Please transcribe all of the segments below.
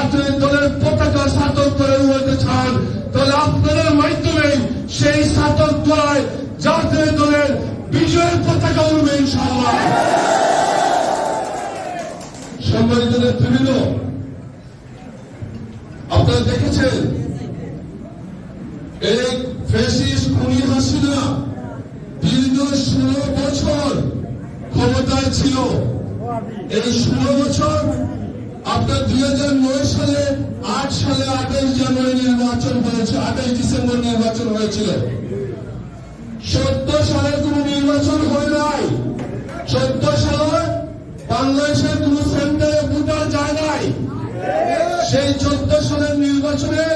জাতীয় দলের পতাকা সাতক করে উড়াতে চান তাহলে আপনাদের মাধ্যমে সেই সাতক দলায় জাতীয় দলের বিজয়ের পতাকা উড়বে, ইনশাআল্লাহ। সম্মানিত আপনারা দেখেছেন, এই ফেসিস খুনি হাসিনা দীর্ঘ ষোলো বছর ক্ষমতায় ছিল। এই ষোলো বছর আপনার দুই হাজার নয় সালে, আট সালে আঠাইশ জানুয়ারি নির্বাচন হয়েছে আঠাইশ ডিসেম্বর নির্বাচন হয়েছিল। চোদ্দ সালে কোন নির্বাচন হয় নাই। চোদ্দ সালে বাংলাদেশের কোন সেন্টারে ভোটার যায় নাই। সেই চোদ্দ সালের নির্বাচনে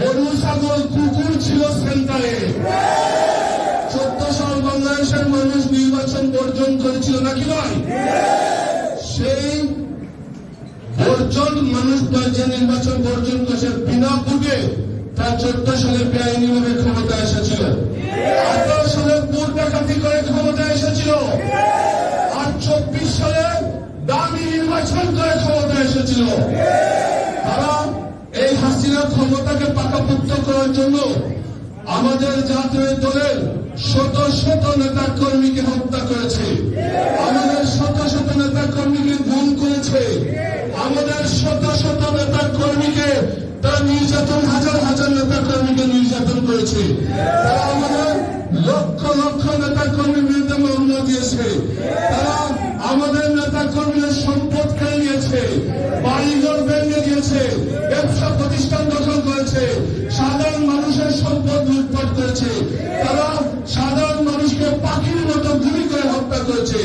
গরু ছাগল কুকুর ছিল সেন্টারে। চোদ্দ সাল বাংলাদেশের মানুষ নির্বাচন বর্জন করেছিল নাকি নয় সেই বর্জন মানুষ যে নির্বাচন বর্জন করেছে। বিনা ভোটে তার চোদ্দ সালে বেআইনিভাবে ক্ষমতা এসেছিল। আঠারো সালে করে ক্ষমতা এসেছিল। আর চব্বিশ সালে দামি নির্বাচন করে ক্ষমতা এসেছিল। তারা এই হাসিনা ক্ষমতাকে পাকাপুক্ত করার জন্য আমাদের জাতীয় দলের শত শত নেতা কর্মীকে হত্যা করেছে। নির্যাতন, হাজার হাজার নেতা কর্মীকে নির্যাতন করেছে। তারা আমাদের লক্ষ লক্ষ নেতা কর্মীর বিরুদ্ধে মামলা দিয়েছে। তারা আমাদের নেতা কর্মীদের সম্পদ কেড়ে নিয়েছে বাড়িঘর ভেঙে দিয়েছে, ব্যবসা প্রতিষ্ঠান দখল করেছে, সাধারণ মানুষের সম্পদ লুটপাট করেছে। তারা সাধারণ মানুষকে পাখির মতো গুলি করে হত্যা করেছে।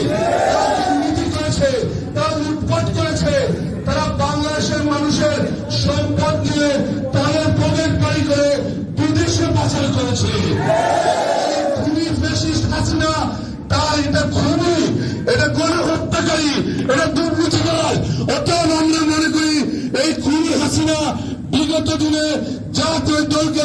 হাসিনা তার এটা খুনি, এটা গণহত্যাকারী এটা অতএব আমরা মনে করি, এই খুনি হাসিনা বিগত দিনে জাতীয় দলকে